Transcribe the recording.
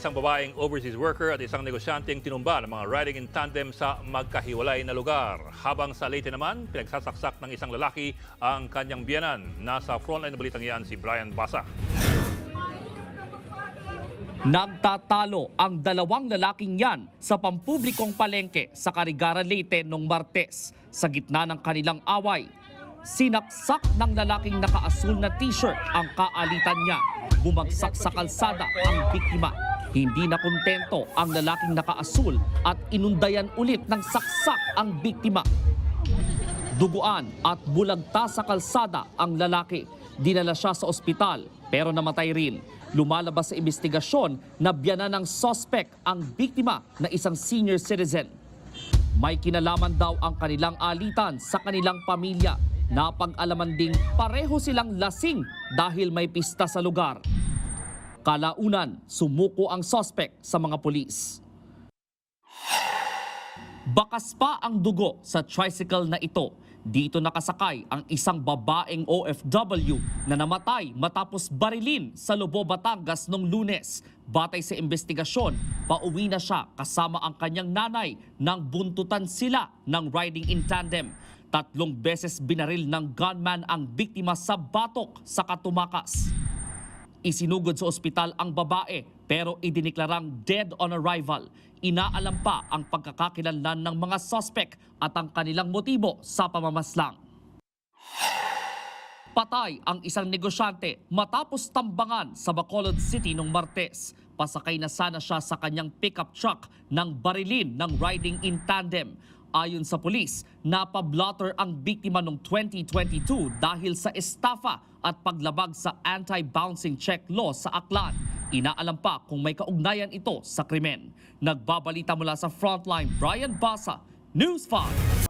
isang babaeng overseas worker at isang negosyanteng tinumba ng mga riding in tandem sa magkahiwalay na lugar. Habang sa Leyte naman, pinagsasaksak ng isang lalaki ang kanyang biyanan. Nasa frontline na balitang yan si Brian Basa. Nagtatalo ang dalawang lalaking yan sa pampublikong palengke sa Carigara, Leyte noong Martes sa gitna ng kanilang away. Sinaksak ng lalaking nakaasul na t-shirt ang kaalitan niya. Bumagsak sa kalsada ang biktima. Hindi na kontento ang lalaking nakaasul at inundayan ulit ng saksak ang biktima. Duguan at bulagta sa kalsada ang lalaki. Dinala siya sa ospital pero namatay rin. Lumalabas sa investigasyon na biyanan ng sospek ang biktima na isang senior citizen. May kinalaman daw ang kanilang alitan sa kanilang pamilya. Napag-alaman ding pareho silang lasing dahil may pista sa lugar. Kalaunan, sumuko ang sospek sa mga pulis. Bakas pa ang dugo sa tricycle na ito. Dito nakasakay ang isang babaeng OFW na namatay matapos barilin sa Lobo, Batangas noong lunes. Batay sa investigasyon, pauwi na siya kasama ang kanyang nanay nang buntutan sila ng riding in tandem. Tatlong beses binaril ng gunman ang biktima sa batok sa Katumakas. Isinugod sa ospital ang babae pero idiniklarang dead on arrival. Inaalam pa ang pagkakakilanlan ng mga suspect at ang kanilang motibo sa pamamaslang. Patay ang isang negosyante matapos tambangan sa Bacolod City noong Martes. Pasakay na sana siya sa kanyang pickup truck ng barilin ng riding in tandem. Ayon sa pulis, napablotter ang biktima noong 2022 dahil sa estafa at paglabag sa anti-bouncing check law sa Aklan. Inaalam pa kung may kaugnayan ito sa krimen. Nagbabalita mula sa Frontline, Brian Basa, News 5.